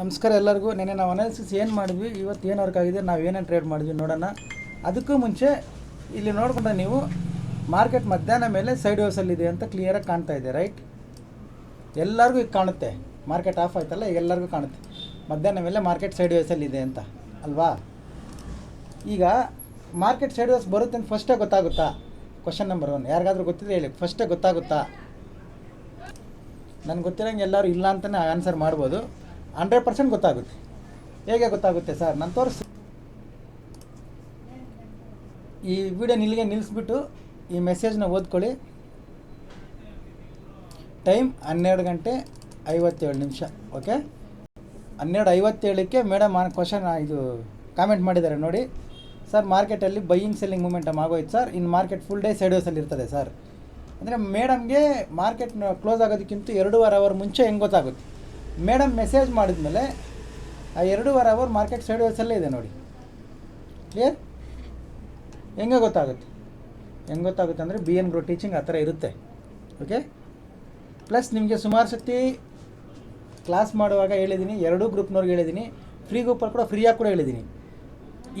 ನಮಸ್ಕಾರ ಎಲ್ಲರಿಗೂ. ನೆನ್ನೆ ನಾವು ಅನಾಲಿಸಿಸ್ ಏನು ಮಾಡಿದ್ವಿ? ಇವತ್ತು ಏನು ವರ್ಕ್ ಆಗಿದೆ? ನಾವು ಏನೇನು ಟ್ರೇಡ್ ಮಾಡಿದ್ವಿ ನೋಡೋಣ. ಅದಕ್ಕೂ ಮುಂಚೆ ಇಲ್ಲಿ ನೋಡಿಕೊಂಡ್ರೆ ನೀವು ಮಾರ್ಕೆಟ್ ಮಧ್ಯಾಹ್ನ ಮೇಲೆ ಸೈಡ್ ಇದೆ ಅಂತ ಕ್ಲಿಯರಾಗಿ ಕಾಣ್ತಾ ಇದೆ ರೈಟ್ ಎಲ್ಲರಿಗೂ ಈಗ ಕಾಣುತ್ತೆ. ಮಾರ್ಕೆಟ್ ಆಫ್ ಆಯ್ತಲ್ಲ ಎಲ್ಲರಿಗೂ ಕಾಣುತ್ತೆ. ಮಧ್ಯಾಹ್ನ ಮೇಲೆ ಮಾರ್ಕೆಟ್ ಸೈಡ್ ಇದೆ ಅಂತ, ಅಲ್ವಾ? ಈಗ ಮಾರ್ಕೆಟ್ ಸೈಡ್ ಹೌಸ್ ಬರುತ್ತೆ ಅಂತ ಫಸ್ಟೇ ಗೊತ್ತಾಗುತ್ತಾ? ಕ್ವಶನ್ ನಂಬರ್ ಒನ್ ಯಾರಿಗಾದ್ರೂ ಗೊತ್ತಿದ್ರೆ ಹೇಳಿ. ಫಸ್ಟೇ ಗೊತ್ತಾಗುತ್ತಾ? ನನಗೆ ಗೊತ್ತಿರೋಂಗೆ ಎಲ್ಲರೂ ಇಲ್ಲ ಅಂತಲೇ ಆನ್ಸರ್ ಮಾಡ್ಬೋದು. ಹಂಡ್ರೆಡ್ ಪರ್ಸೆಂಟ್ ಗೊತ್ತಾಗುತ್ತೆ. ಹೇಗೆ ಗೊತ್ತಾಗುತ್ತೆ ಸರ್? ನಾನು ತೋರಿಸ್ ಈ ವಿಡಿಯೋ ನಿಲ್ಲಿಗೆ ನಿಲ್ಲಿಸ್ಬಿಟ್ಟು ಈ ಮೆಸೇಜ್ನ ಓದ್ಕೊಳ್ಳಿ. ಟೈಮ್ ಹನ್ನೆರಡು ಗಂಟೆ ಐವತ್ತೇಳು ನಿಮಿಷ, ಓಕೆ? ಹನ್ನೆರಡು ಐವತ್ತೇಳಕ್ಕೆ ಮೇಡಮ್ ಕ್ವಶನ್ ಇದು ಕಾಮೆಂಟ್ ಮಾಡಿದ್ದಾರೆ ನೋಡಿ. ಸರ್ ಮಾರ್ಕೆಟಲ್ಲಿ ಬೈಯಿಂಗ್ ಸೆಲ್ಲಿಂಗ್ ಮೂಮೆಂಟಮ್ ಆಗೋಯ್ತು ಸರ್. ಇನ್ನು ಮಾರ್ಕೆಟ್ ಫುಲ್ ಡೇ ಸೈಡ್ವೇಸಲ್ಲಿ ಇರ್ತದೆ ಸರ್. ಅಂದರೆ ಮೇಡಮ್ಗೆ ಮಾರ್ಕೆಟ್ ಕ್ಲೋಸ್ ಆಗೋದಕ್ಕಿಂತ ಎರಡೂವರೆ ಅವರ್ ಮುಂಚೆ ಹೆಂಗೆ ಗೊತ್ತಾಗುತ್ತೆ? ಮೇಡಮ್ ಮೆಸೇಜ್ ಮಾಡಿದ್ಮೇಲೆ ಆ ಎರಡೂವರೆ ಅವರ್ ಮಾರ್ಕೆಟ್ ಸೈಡ್ ಸೈಡ್ವೇಸಲ್ಲೇ ಇದೆ ನೋಡಿ. ಕ್ಲಿಯರ್ ಹೆಂಗೆ ಗೊತ್ತಾಗುತ್ತೆ? ಹೆಂಗೆ ಗೊತ್ತಾಗುತ್ತೆ ಅಂದರೆ ಬಿ ಎನ್ ಗ್ರೋ ಟೀಚಿಂಗ್ ಆ ಥರ ಇರುತ್ತೆ. ಓಕೆ ಪ್ಲಸ್ ನಿಮಗೆ ಸುಮಾರು ಸತಿ ಕ್ಲಾಸ್ ಮಾಡುವಾಗ ಹೇಳಿದ್ದೀನಿ ಎರಡೂ ಗ್ರೂಪ್ನವ್ರಿಗೆ ಹೇಳಿದ್ದೀನಿ ಫ್ರೀ ಗ್ರೂಪಲ್ಲಿ ಕೂಡ ಫ್ರೀಯಾಗಿ ಕೂಡ ಹೇಳಿದ್ದೀನಿ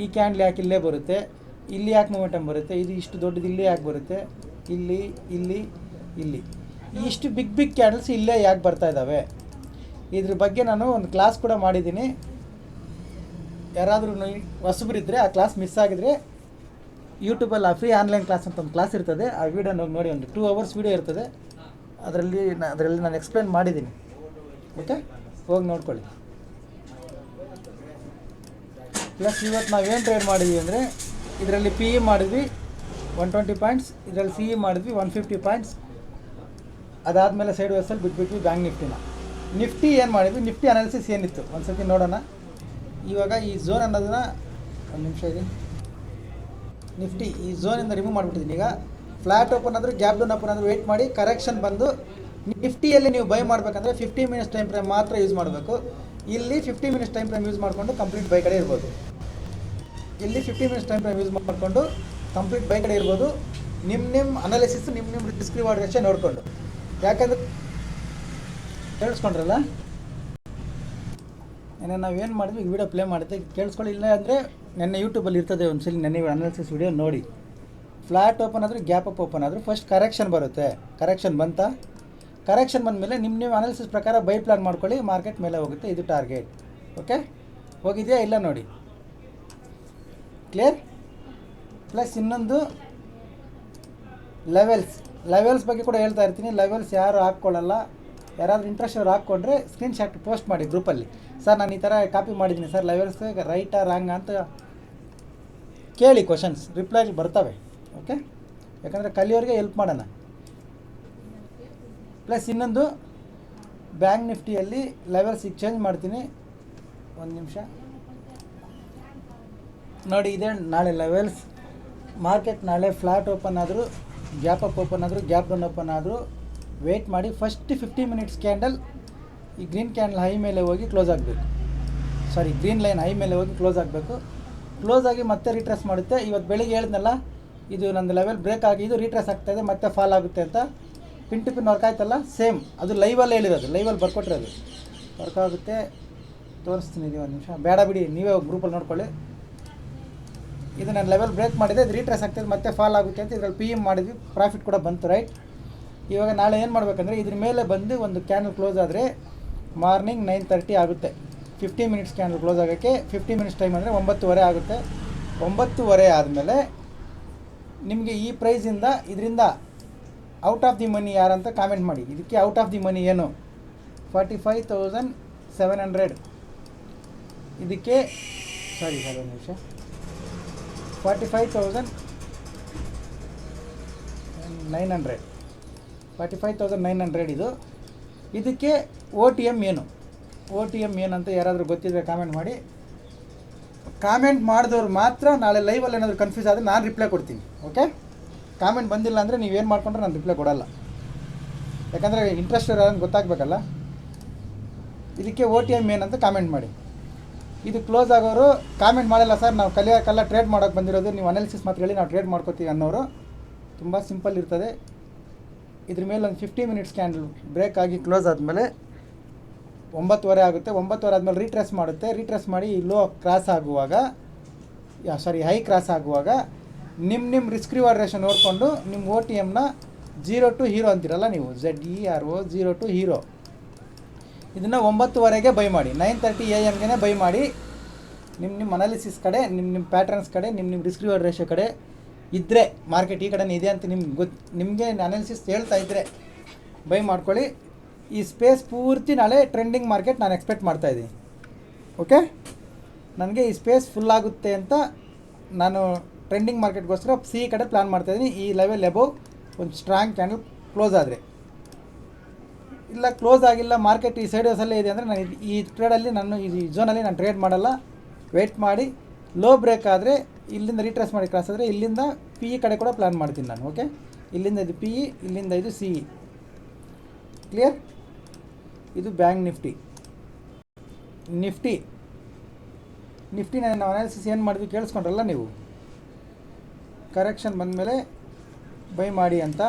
ಈ ಕ್ಯಾಂಡ್ಲ್ ಯಾಕೆ ಇಲ್ಲೇ ಬರುತ್ತೆ? ಇಲ್ಲಿ ಯಾಕೆ ಮೊಮೆಂಟಮ್ ಬರುತ್ತೆ? ಇದು ಇಷ್ಟು ದೊಡ್ಡದು ಇಲ್ಲೇ ಯಾಕೆ ಬರುತ್ತೆ? ಇಲ್ಲಿ ಇಲ್ಲಿ ಇಲ್ಲಿ. ಇಷ್ಟು ಬಿಗ್ ಬಿಗ್ ಕ್ಯಾಂಡಲ್ಸ್ ಇಲ್ಲೇ ಯಾಕೆ ಬರ್ತಾ ಇದ್ದಾವೆ ಇದ್ರ ಬಗ್ಗೆ ನಾನು ಒಂದು ಕ್ಲಾಸ್ ಕೂಡ ಮಾಡಿದ್ದೀನಿ. ಯಾರಾದರೂ ಹೊಸಬರಿದ್ದರೆ ಆ ಕ್ಲಾಸ್ ಮಿಸ್ ಆಗಿದ್ರೆ ಯೂಟ್ಯೂಬಲ್ಲಿ ಆ ಫ್ರೀ ಆನ್ಲೈನ್ ಕ್ಲಾಸ್ ಅಂತ ಒಂದು ಕ್ಲಾಸ್ ಇರ್ತದೆ. ಆ ವೀಡಿಯೋ ನೋಡಿ ಒಂದು ಟೂ ಅವರ್ಸ್ ವೀಡಿಯೋ ಇರ್ತದೆ. ಅದರಲ್ಲಿ ಅದರಲ್ಲಿ ನಾನು ಎಕ್ಸ್ಪ್ಲೇನ್ ಮಾಡಿದ್ದೀನಿ. ಓಕೆ ಹೋಗಿ ನೋಡ್ಕೊಳ್ಳಿ. ಪ್ಲಸ್ ಇವತ್ತು ನಾವೇನು ಟ್ರೇಡ್ ಮಾಡಿದ್ವಿ ಅಂದರೆ, ಇದರಲ್ಲಿ ಪಿ ಇ ಮಾಡಿದ್ವಿ ಒನ್ ಟ್ವೆಂಟಿ ಪಾಯಿಂಟ್ಸ್ ಇದರಲ್ಲಿ ಸಿ ಇ ಮಾಡಿದ್ವಿ ಒನ್ ಫಿಫ್ಟಿ ಪಾಯಿಂಟ್ಸ್ ಅದಾದಮೇಲೆ ಸೈಡ್ ವೆಸ್ಸಲ್ಲಿ ಬಿಟ್ಬಿಟ್ವಿ ಬ್ಯಾಂಕ್ ನಿಫ್ಟಿನ. ನಿಫ್ಟಿ ಏನು ಮಾಡಿದ್ವಿ? ನಿಫ್ಟಿ ಅನಾಲಿಸಿಸ್ ಏನಿತ್ತು? ಒಂದು ಸರ್ತಿ ನೋಡೋಣ. ಇವಾಗ ಈ ಝೋನ್ ಅನ್ನೋದನ್ನ ಒಂದು ನಿಮಿಷ ಇದೆ ನಿಫ್ಟಿ ಈ ಝೋನಿಂದ ರಿಮೂವ್ ಮಾಡಿಬಿಟ್ಟಿದ್ದೀನಿ ಈಗ ಫ್ಲಾಟ್ ಓಪನ್ ಆದರೂ ಗ್ಯಾಪ್ ಡೌನ್ ಓಪನ್ ಆದರೂ ವೆಯ್ಟ್ ಮಾಡಿ ಕರೆಕ್ಷನ್ ಬಂದು ನಿಫ್ಟಿಯಲ್ಲಿ ನೀವು ಬೈ ಮಾಡಬೇಕಂದ್ರೆ ಫಿಫ್ಟಿ ಮಿನಿಟ್ಸ್ ಟೈಮ್ ಫ್ರೇಮ್ ಮಾತ್ರ ಯೂಸ್ ಮಾಡಬೇಕು. ಇಲ್ಲಿ fifty minutes time frame use ಮಾಡಿಕೊಂಡು ಕಂಪ್ಲೀಟ್ ಬೈ ಕಡೆ ಇರ್ಬೋದು. ಇಲ್ಲಿ fifty minutes time frame use ಮಾಡಿಕೊಂಡು ಕಂಪ್ಲೀಟ್ ಬೈ ಕಡೆ ಇರ್ಬೋದು. ನಿಮ್ಮ ನಿಮ್ಮ ಅನಾಲಿಸಿಸ್ ನಿಮ್ಮ ನಿಮ್ಮ ರಿಸ್ಕ್ ರೇಷನ್ ನೋಡಿಕೊಂಡು. ಯಾಕಂದ್ರೆ ಕೇಳಿಸ್ಕೊಂಡ್ರಲ್ಲ? ನಾವು ಏನು ಮಾಡಿದ್ವಿ, ಈಗ ವಿಡಿಯೋ ಪ್ಲೇ ಮಾಡಿದ್ದೆ. ಕೇಳಿಸ್ಕೊಳ್ಳಿ, ಇಲ್ಲ ಅಂದರೆ ನೆನ್ನೆ ಯೂಟ್ಯೂಬಲ್ಲಿ ಇರ್ತದೆ ಒಂದು ಸಲ ನೆನ್ನೆ ಅನಾಲಿಸಿಸ್ ವೀಡಿಯೋ ನೋಡಿ. ಫ್ಲಾಟ್ ಓಪನ್ ಆದರೆ ಗ್ಯಾಪ್ ಅಪ್ ಓಪನ್ ಆದರೂ ಫಸ್ಟ್ ಕರೆಕ್ಷನ್ ಬರುತ್ತೆ. ಕರೆಕ್ಷನ್ ಬಂತಾ? ಕರೆಕ್ಷನ್ ಬಂದಮೇಲೆ ನಿಮ್ಮ ನೀವು ಅನಾಲಿಸಿಸ್ ಪ್ರಕಾರ ಬೈ ಪ್ಲಾನ್ ಮಾಡ್ಕೊಳ್ಳಿ ಮಾರ್ಕೆಟ್ ಮೇಲೆ ಹೋಗುತ್ತೆ, ಇದು ಟಾರ್ಗೆಟ್ ಓಕೆ ಹೋಗಿದೆಯಾ ಇಲ್ಲ ನೋಡಿ. ಕ್ಲಿಯರ್ ಪ್ಲಸ್ ಇನ್ನೊಂದು ಲೆವೆಲ್ಸ್ ಲೆವೆಲ್ಸ್ ಬಗ್ಗೆ ಕೂಡ ಹೇಳ್ತಾ ಇರ್ತೀನಿ. ಲೆವೆಲ್ಸ್ ಯಾರು ಹಾಕ್ಕೊಳ್ಳಲ್ಲ? ಯಾರಾದರೂ ಇಂಟ್ರೆಸ್ಟ್ ಅವ್ರು ಹಾಕ್ಕೊಂಡ್ರೆ ಸ್ಕ್ರೀನ್ಶಾಟ್ ಪೋಸ್ಟ್ ಮಾಡಿ ಗ್ರೂಪಲ್ಲಿ ಸರ್, ನಾನು ಈ ಥರ ಕಾಪಿ ಮಾಡಿದ್ದೀನಿ. ಸರ್ ಲೈವರ್ಸ್ ರೈಟಾ ರಾಂಗ್ ಅಂತ ಕೇಳಿ ಕ್ವಶನ್ಸ್ ರಿಪ್ಲೈ ಬರ್ತವೆ. ಓಕೆ ಯಾಕಂದರೆ ಕಲಿಯೋರಿಗೆ ಹೆಲ್ಪ್ ಮಾಡೋಣ. ಪ್ಲಸ್ ಇನ್ನೊಂದು ಬ್ಯಾಂಕ್ ನಿಫ್ಟಿಯಲ್ಲಿ ಲೆವೆಲ್ಸ್ ಚೇಂಜ್ ಮಾಡ್ತೀನಿ. ಒಂದು ನಿಮಿಷ. ನೋಡಿ, ಇದೆ ನಾಳೆ ಲೆವೆಲ್ಸ್ ಮಾರ್ಕೆಟ್ ನಾಳೆ ಫ್ಲಾಟ್ ಓಪನ್ ಆದರೂ ಗ್ಯಾಪ್ ಅಪ್ ಓಪನ್ ಆದರೂ ಗ್ಯಾಪ್ ಡೌನ್ ಓಪನ್ ಆದರೂ ವೆಯ್ಟ್ ಮಾಡಿ ಫಸ್ಟ್ ಫಿಫ್ಟಿ ಮಿನಿಟ್ಸ್ ಕ್ಯಾಂಡಲ್ ಈ ಗ್ರೀನ್ ಕ್ಯಾಂಡಲ್ ಹೈ ಮೇಲೆ ಹೋಗಿ ಕ್ಲೋಸ್ ಆಗಬೇಕು. ಸಾರಿ ಗ್ರೀನ್ ಲೈನ್ ಹೈ ಮೇಲೆ ಹೋಗಿ ಕ್ಲೋಸ್ ಆಗಬೇಕು. ಕ್ಲೋಸ್ ಆಗಿ ಮತ್ತೆ ರಿಟ್ರೆಸ್ ಮಾಡುತ್ತೆ. ಇವತ್ತು ಬೆಳಿಗ್ಗೆ ಹೇಳಿದ್ನಲ್ಲ, ಇದು ನನ್ನ ಲೆವೆಲ್ ಬ್ರೇಕ್ ಆಗಿ ಇದು ರಿಟ್ರೆಸ್ ಆಗ್ತಾಯಿದೆ ಮತ್ತೆ ಫಾಲ್ ಆಗುತ್ತೆ ಅಂತ. ಪಿನ್ ಟು ಪಿನ್ ವರ್ಕ್ ಆಯ್ತಲ್ಲ? ಸೇಮ್ ಅದು ಲೈವಲ್ಲಿ ಹೇಳಿರೋದು ಲೈವಲ್ಲಿ ಬರ್ಕೊಟ್ಟಿರೋದು. ವರ್ಕ್ ಆಗುತ್ತೆ. ತೋರಿಸ್ತೀನಿ ಒಂದು ನಿಮಿಷ. ಬೇಡ ಬಿಡಿ, ನೀವೇ ಗ್ರೂಪಲ್ಲಿ ನೋಡ್ಕೊಳ್ಳಿ. ಇದು ನಾನು ಲೆವೆಲ್ ಬ್ರೇಕ್ ಮಾಡಿದೆ, ಇದು ರೀಟ್ರೆಸ್ ಆಗ್ತದೆ ಮತ್ತೆ ಫಾಲ್ ಆಗುತ್ತೆ ಅಂತ ಇದರಲ್ಲಿ ಪಿ ಎಂ ಮಾಡಿದ್ವಿ. ಪ್ರಾಫಿಟ್ ಕೂಡ ಬಂತು ರೈಟ್ ಇವಾಗ ನಾಳೆ ಏನು ಮಾಡಬೇಕಂದ್ರೆ ಇದ್ರ ಮೇಲೆ ಬಂದು ಒಂದು ಕ್ಯಾನಲ್ ಕ್ಲೋಸ್ ಆದರೆ ಮಾರ್ನಿಂಗ್ ನೈನ್ ತರ್ಟಿ ಆಗುತ್ತೆ. ಫಿಫ್ಟಿ ಮಿನಿಟ್ಸ್ ಕ್ಯಾನಲ್ ಕ್ಲೋಸ್ ಆಗೋಕ್ಕೆ ಫಿಫ್ಟಿ ಮಿನಿಟ್ಸ್ ಟೈಮ್ ಅಂದರೆ ಒಂಬತ್ತುವರೆ ಆಗುತ್ತೆ. ಒಂಬತ್ತುವರೆ ಆದಮೇಲೆ ನಿಮಗೆ ಈ ಪ್ರೈಸಿಂದ ಇದರಿಂದ ಔಟ್ ಆಫ್ ದಿ ಮನಿ ಯಾರಂತ ಕಾಮೆಂಟ್ ಮಾಡಿ. ಇದಕ್ಕೆ ಔಟ್ ಆಫ್ ದಿ ಮನಿ ಏನು? Forty five thousand seven hundred ಇದಕ್ಕೆ ಸಾರಿ ಸರ್ ಒಂದು ನಿಮಿಷ. Forty five thousand nine hundred forty five thousand nine hundred ಇದು. ಇದಕ್ಕೆ ಓ ಟಿ ಎಂ ಏನು? ಓ ಟಿ ಎಂ ಏನಂತ ಯಾರಾದರೂ ಗೊತ್ತಿದ್ರೆ ಕಾಮೆಂಟ್ ಮಾಡಿ. ಕಾಮೆಂಟ್ ಮಾಡಿದವ್ರು ಮಾತ್ರ ನಾಳೆ ಲೈವಲ್ಲಿ ಏನಾದರೂ ಕನ್ಫ್ಯೂಸ್ ಆದರೆ ನಾನು ರಿಪ್ಲೈ ಕೊಡ್ತೀನಿ ಓಕೆ ಕಾಮೆಂಟ್ ಬಂದಿಲ್ಲ ಅಂದರೆ ನೀವೇನು ಮಾಡ್ಕೊಂಡ್ರೆ ನಾನು ರಿಪ್ಲೈ ಕೊಡಲ್ಲ. ಯಾಕಂದರೆ ಇಂಟ್ರೆಸ್ಟ್ ಇರೋದು ಗೊತ್ತಾಗಬೇಕಲ್ಲ? ಇದಕ್ಕೆ ಓ ಟಿ ಎಂ ಏನಂತ ಕಾಮೆಂಟ್ ಮಾಡಿ. ಇದು ಕ್ಲೋಸ್ ಆಗೋರು ಕಾಮೆಂಟ್ ಮಾಡಲ್ಲ ಸರ್ ನಾವು ಕಲಿಯೋಕ್ಕೆಲ್ಲ ಟ್ರೇಡ್ ಮಾಡೋಕ್ಕೆ ಬಂದಿರೋದು, ನೀವು ಅನಾಲಿಸಿಸ್ ಮಾತ್ರ ಹೇಳಿ ನಾವು ಟ್ರೇಡ್ ಮಾಡ್ಕೋತೀವಿ ಅನ್ನೋರು. ತುಂಬ ಸಿಂಪಲ್ ಇರ್ತದೆ. ಇದ್ರ ಮೇಲೆ ಒಂದು ಫಿಫ್ಟಿ ಮಿನಿಟ್ಸ್ ಕ್ಯಾಂಡಲ್ ಬ್ರೇಕ್ ಆಗಿ ಕ್ಲೋಸ್ ಆದಮೇಲೆ ಒಂಬತ್ತುವರೆ ಆಗುತ್ತೆ. ಒಂಬತ್ತುವರೆ ಆದಮೇಲೆ ರೀಟ್ರೆಸ್ ಮಾಡುತ್ತೆ. ರೀಟ್ರೆಸ್ ಮಾಡಿ ಲೋ ಕ್ರಾಸ್ ಆಗುವಾಗ ಸಾರಿ ಹೈ ಕ್ರಾಸ್ ಆಗುವಾಗ ನಿಮ್ಮ ನಿಮ್ಮ ರಿಸ್ಕ್ ರಿವಾರ್ಡ್ ರೇಷನ್ ನೋಡಿಕೊಂಡು ನಿಮ್ಮ ಓ ಟಿ ಎಮ್ನ ಜೀರೋ ಟು ಹೀರೋ ಅಂತೀರಲ್ಲ ನೀವು. Z E R O zero to hero ಇದನ್ನು ಒಂಬತ್ತುವರೆಗೆ ಬೈ ಮಾಡಿ. ನೈನ್ ತರ್ಟಿ ಎ ಎಮ್ಗೆ ಬೈ ಮಾಡಿ. ನಿಮ್ಮ ನಿಮ್ಮ ಅನಾಲಿಸಿಸ್ ಕಡೆ ನಿಮ್ಮ ನಿಮ್ಮ ಪ್ಯಾಟ್ರನ್ಸ್ ಕಡೆ ನಿಮ್ಮ ನಿಮ್ಮ ರಿಸ್ಕ್ ರಿವಾರ್ಡ್ ರೇಷೋ ಕಡೆ ಇದ್ದರೆ ಮಾರ್ಕೆಟ್ ಈ ಕಡೆನೇ ಇದೆ ಅಂತ ನಿಮ್ಗೆ ಗೊತ್ತು ನಿಮಗೆ ಅನಾಲಿಸಿಸ್ ಹೇಳ್ತಾ ಇದ್ದರೆ ಬೈ ಮಾಡ್ಕೊಳ್ಳಿ. ಈ ಸ್ಪೇಸ್ ಪೂರ್ತಿ ನಾಳೆ ಟ್ರೆಂಡಿಂಗ್ ಮಾರ್ಕೆಟ್ ನಾನು ಎಕ್ಸ್ಪೆಕ್ಟ್ ಮಾಡ್ತಾ ಇದ್ದೀನಿ. ಓಕೆ ನನಗೆ ಈ ಸ್ಪೇಸ್ ಫುಲ್ ಆಗುತ್ತೆ ಅಂತ ನಾನು ಟ್ರೆಂಡಿಂಗ್ ಮಾರ್ಕೆಟ್ಗೋಸ್ಕರ ಸಿ ಕಡೆ ಪ್ಲ್ಯಾನ್ ಮಾಡ್ತಾಯಿದ್ದೀನಿ ಈ ಲೆವೆಲ್ ಎಬೋವ್ ಒಂದು ಸ್ಟ್ರಾಂಗ್ ಕ್ಯಾಂಡಲ್ ಕ್ಲೋಸ್ ಆದರೆ. ಇಲ್ಲ ಕ್ಲೋಸ್ ಆಗಿಲ್ಲ ಮಾರ್ಕೆಟ್ ಈ ಸೈಡ್ ಅಲ್ಲೇ ಇದೆ ಅಂದರೆ ನಾನು ಈ ಟ್ರೇಡಲ್ಲಿ ನಾನು ಈ ಝೋನಲ್ಲಿ ನಾನು ಟ್ರೇಡ್ ಮಾಡಲ್ಲ. ವೆಯ್ಟ್ ಮಾಡಿ. ಲೋ ಬ್ರೇಕ್ ಆದರೆ ಇಲ್ಲಿಂದ ರೀಟ್ರೇಸ್ ಮಾಡಿ ಕ್ರಾಸ್ ಆದರೆ ಇಲ್ಲಿಂದ ಪಿ ಇ ಕಡೆ ಕೂಡ ಪ್ಲ್ಯಾನ್ ಮಾಡ್ತೀನಿ ನಾನು ಓಕೆ ಇಲ್ಲಿಂದ ಇದು ಪಿ ಇ ಇಲ್ಲಿಂದ ಇದು ಸಿ ಇ ಕ್ಲಿಯರ್ ಇದು ಬ್ಯಾಂಕ್ ನಿಫ್ಟಿ ನಿಫ್ಟಿ ನಿಫ್ಟಿ ನಾವು ಅನಾಲಿಸಿಸ್ ಏನು ಮಾಡಿದ್ವಿ ಕೇಳಿಸ್ಕೊಂಡ್ರಲ್ಲ ನೀವು? ಕರೆಕ್ಷನ್ ಬಂದಮೇಲೆ ಬೈ ಮಾಡಿ ಅಂತ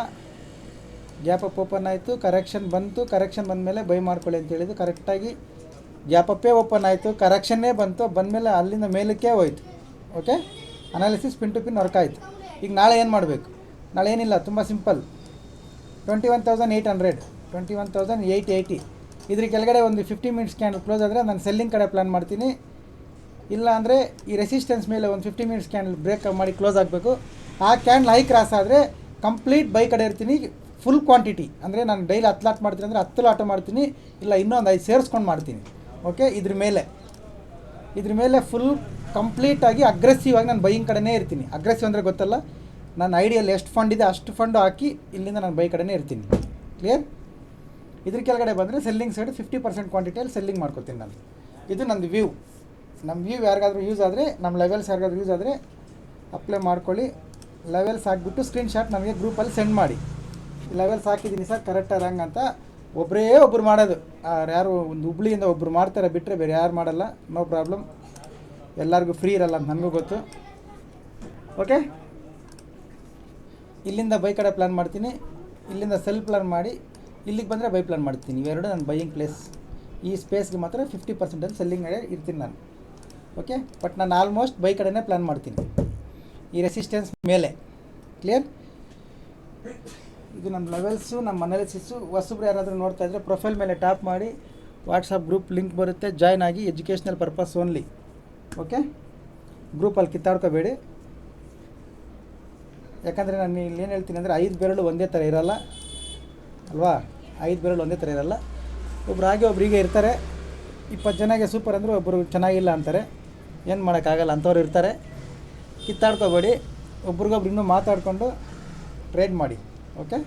ಗ್ಯಾಪ್ ಅಪ್ ಓಪನ್ ಆಯಿತು ಕರೆಕ್ಷನ್ ಬಂತು ಕರೆಕ್ಷನ್ ಬಂದಮೇಲೆ ಬೈ ಮಾಡ್ಕೊಳ್ಳಿ ಅಂತ ಹೇಳಿದ್ದು ಕರೆಕ್ಟಾಗಿ ಗ್ಯಾಪ್ ಅಪ್ಪೇ ಓಪನ್ ಆಯಿತು ಕರೆಕ್ಷನ್ನೇ ಬಂತು, ಬಂದಮೇಲೆ ಅಲ್ಲಿಂದ ಮೇಲಕ್ಕೆ ಹೋಯ್ತು okay analysis pin to pin work ಆಯಿತು. ಈಗ ನಾಳೆ ಏನು ಮಾಡಬೇಕು? ನಾಳೆ ಏನಿಲ್ಲ, ತುಂಬ simple twenty one thousand eight hundred twenty one thousand eight eighty ಇದ್ರ ಕೆಳಗಡೆ ಒಂದು ಫಿಫ್ಟಿ ಮಿನಿಟ್ಸ್ ಕ್ಯಾಂಡಲ್ ಕ್ಲೋಸ್ ಆದರೆ ನಾನು ಸೆಲ್ಲಿಂಗ್ ಕಡೆ ಪ್ಲ್ಯಾನ್ ಮಾಡ್ತೀನಿ. ಇಲ್ಲ ಅಂದರೆ ಈ ರೆಸಿಸ್ಟೆನ್ಸ್ ಮೇಲೆ ಒಂದು ಫಿಫ್ಟಿ ಮಿನಿಟ್ಸ್ ಕ್ಯಾಂಡಲ್ ಬ್ರೇಕ್ ಮಾಡಿ ಕ್ಲೋಸ್ ಆಗಬೇಕು. ಆ ಕ್ಯಾಂಡಲ್ ಹೈ ಕ್ರಾಸ್ ಆದರೆ ಕಂಪ್ಲೀಟ್ ಬೈ ಕಡೆ ಇರ್ತೀನಿ ಫುಲ್ ಕ್ವಾಂಟಿಟಿ ಅಂದರೆ ನಾನು ಡೈಲಿ ಹತ್ತು ಲಾಟ್ ಮಾಡ್ತೀನಿ ಅಂದರೆ ಹತ್ತು ಲಾಟ ಮಾಡ್ತೀನಿ, ಇಲ್ಲ ಇನ್ನೊಂದು ಐದು ಸೇರಿಸ್ಕೊಂಡು ಮಾಡ್ತೀನಿ. ಓಕೆ ಇದ್ರ ಮೇಲೆ. ಇದ್ರ ಮೇಲೆ ಫುಲ್ ಕಂಪ್ಲೀಟಾಗಿ ಅಗ್ರೆಸಿವ್ ಆಗಿ ನಾನು ಬೈಯಿಂಗ್ ಕಡೆನೇ ಇರ್ತೀನಿ. ಅಗ್ರೆಸಿವ್ ಅಂದರೆ ಗೊತ್ತಲ್ಲ? ನನ್ನ ಐಡಿಯಲ್ಲಿ ಎಷ್ಟು ಫಂಡ್ ಇದೆ ಅಷ್ಟು ಫಂಡು ಹಾಕಿ ಇಲ್ಲಿಂದ ನಾನು ಬೈ ಕಡೆನೇ ಇರ್ತೀನಿ. ಕ್ಲಿಯರ್ ಇದ್ರ ಕೆಳಗಡೆ ಬಂದರೆ ಸೆಲ್ಲಿಂಗ್ ಸೈಡ್ ಫಿಫ್ಟಿ ಪರ್ಸೆಂಟ್ ಕ್ವಾಂಟಿಟಿಯಲ್ಲಿ ಸೆಲ್ಲಿಂಗ್ ಮಾಡ್ಕೊತೀನಿ ನಾನು. ಇದು ನಂದು ವ್ಯೂ ನಮ್ಮ ವ್ಯೂ ಯಾರಿಗಾದ್ರೂ ಯೂಸ್ ಆದರೆ ನಮ್ಮ ಲೆವೆಲ್ಸ್ ಯಾರಿಗಾದ್ರೂ ಯೂಸ್ ಆದರೆ ಅಪ್ಲೈ ಮಾಡ್ಕೊಳ್ಳಿ. ಲೆವೆಲ್ಸ್ ಹಾಕ್ಬಿಟ್ಟು ಸ್ಕ್ರೀನ್ಶಾಟ್ ನನಗೆ ಗ್ರೂಪಲ್ಲಿ ಸೆಂಡ್ ಮಾಡಿ. ಲೆವೆಲ್ಸ್ ಹಾಕಿದ್ದೀನಿ ಸರ್ ಕರೆಕ್ಟಾಗಿ ಹಂಗೆ ಅಂತ. ಒಬ್ಬರೇ ಒಬ್ಬರು ಮಾಡೋದು. ಯಾರು ಒಂದು ಹುಬ್ಳಿಯಿಂದ ಒಬ್ಬರು ಮಾಡ್ತಾರೆ ಬಿಟ್ಟರೆ ಬೇರೆ ಯಾರು ಮಾಡಲ್ಲ. ನೋ ಪ್ರಾಬ್ಲಮ್ ಎಲ್ಲರಿಗೂ ಫ್ರೀ ಇರಲ್ಲ ಅಂತ ನನಗೂ ಗೊತ್ತು. ಓಕೆ ಇಲ್ಲಿಂದ ಬೈ ಕಡೆ ಪ್ಲ್ಯಾನ್ ಮಾಡ್ತೀನಿ. ಇಲ್ಲಿಂದ ಸೆಲ್ ಪ್ಲ್ಯಾನ್ ಮಾಡಿ, ಇಲ್ಲಿಗೆ ಬಂದರೆ ಬೈ ಪ್ಲ್ಯಾನ್ ಮಾಡ್ತೀನಿ. ಇವೆರಡು ನನ್ನ ಬೈಯಿಂಗ್ ಪ್ಲೇಸ್ ಈ ಸ್ಪೇಸ್ಗೆ ಮಾತ್ರ ಫಿಫ್ಟಿ ಪರ್ಸೆಂಟಲ್ಲಿ ಸೆಲ್ಲಿಂಗ್ ಇರ್ತೀನಿ ನಾನು. ಓಕೆ ಬಟ್ ನಾನು ಆಲ್ಮೋಸ್ಟ್ ಬೈ ಕಡೆನೇ ಪ್ಲ್ಯಾನ್ ಮಾಡ್ತೀನಿ. ಈ ರೆಸಿಸ್ಟೆನ್ಸ್ ಮೇಲೆ. ಕ್ಲಿಯರ್ ಇದು ನಮ್ಮ ಲೆವೆಲ್ಸು ನಮ್ಮ ಅನಾಲಿಸಿಸು ಹೊಸಬ್ರು ಯಾರಾದರೂ ನೋಡ್ತಾ ಇದ್ದರೆ ಪ್ರೊಫೈಲ್ ಮೇಲೆ ಟ್ಯಾಪ್ ಮಾಡಿ ವಾಟ್ಸಪ್ ಗ್ರೂಪ್ ಲಿಂಕ್ ಬರುತ್ತೆ. ಜಾಯ್ನ್ ಆಗಿ ಎಜುಕೇಷ್ನಲ್ ಪರ್ಪಸ್ ಓನ್ಲಿ ಓಕೆ? ಗ್ರೂಪಲ್ಲಿ ಕಿತ್ತಾಡ್ಕೋಬೇಡಿ. ಯಾಕಂದರೆ ನಾನು ಇಲ್ಲಿ ಏನು ಹೇಳ್ತೀನಿ ಅಂದರೆ ಐದು ಬೆರಳು ಒಂದೇ ಥರ ಇರಲ್ಲ. ಅಲ್ವಾ? ಐದು ಬೆರಳು ಒಂದೇ ಥರ ಇರಲ್ಲ. ಒಬ್ರು ಹಾಗೆ ಇರ್ತಾರೆ. ಇಪ್ಪತ್ತು ಜನಕ್ಕೆ ಸೂಪರ್ ಅಂದರೆ ಒಬ್ಬರು ಚೆನ್ನಾಗಿಲ್ಲ ಅಂತಾರೆ. ಏನು ಮಾಡೋಕ್ಕಾಗಲ್ಲ, ಅಂಥವ್ರು ಇರ್ತಾರೆ. ಕಿತ್ತಾಡ್ಕೋಬೇಡಿ. ಒಬ್ರಿಗೊಬ್ರು ಇನ್ನೂ ಮಾತಾಡಿಕೊಂಡು ಟ್ರೇಡ್ ಮಾಡಿ, ಓಕೆ?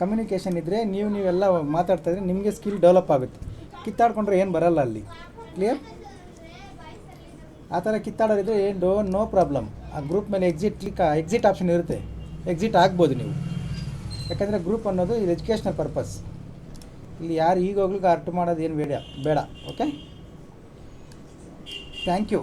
ಕಮ್ಯುನಿಕೇಷನ್ ಇದ್ದರೆ ನೀವು ನೀವೆಲ್ಲ ಮಾತಾಡ್ತಾಯಿದ್ರೆ ನಿಮಗೆ ಸ್ಕಿಲ್ ಡೆವಲಪ್ ಆಗುತ್ತೆ. ಕಿತ್ತಾಡ್ಕೊಂಡ್ರೆ ಏನು ಬರಲ್ಲ ಅಲ್ಲಿ. ಕ್ಲಿಯರ್ ಆ ಥರ ಕಿತ್ತಾಡೋರಿದ್ರೆ ಏನು ನೋ ಪ್ರಾಬ್ಲಮ್. ಆ ಗ್ರೂಪ್ ಮೇಲೆ ಎಕ್ಸಿಟ್ ಕ್ಲಿಕ್ ಎಕ್ಸಿಟ್ ಆಪ್ಷನ್ ಇರುತ್ತೆ. ಎಕ್ಸಿಟ್ ಆಗ್ಬೋದು ನೀವು. ಯಾಕಂದರೆ ಗ್ರೂಪ್ ಅನ್ನೋದು ಇದು ಎಜುಕೇಷ್ನಲ್ ಪರ್ಪಸ್ ಇಲ್ಲಿ ಯಾರು ಈಗ ಹೋಗ್ಲಿಕ್ಕೆ ಅರ್ಥ ಮಾಡೋದು ಏನು ಬೇಡ ಬೇಡ ಓಕೆ ಥ್ಯಾಂಕ್ ಯು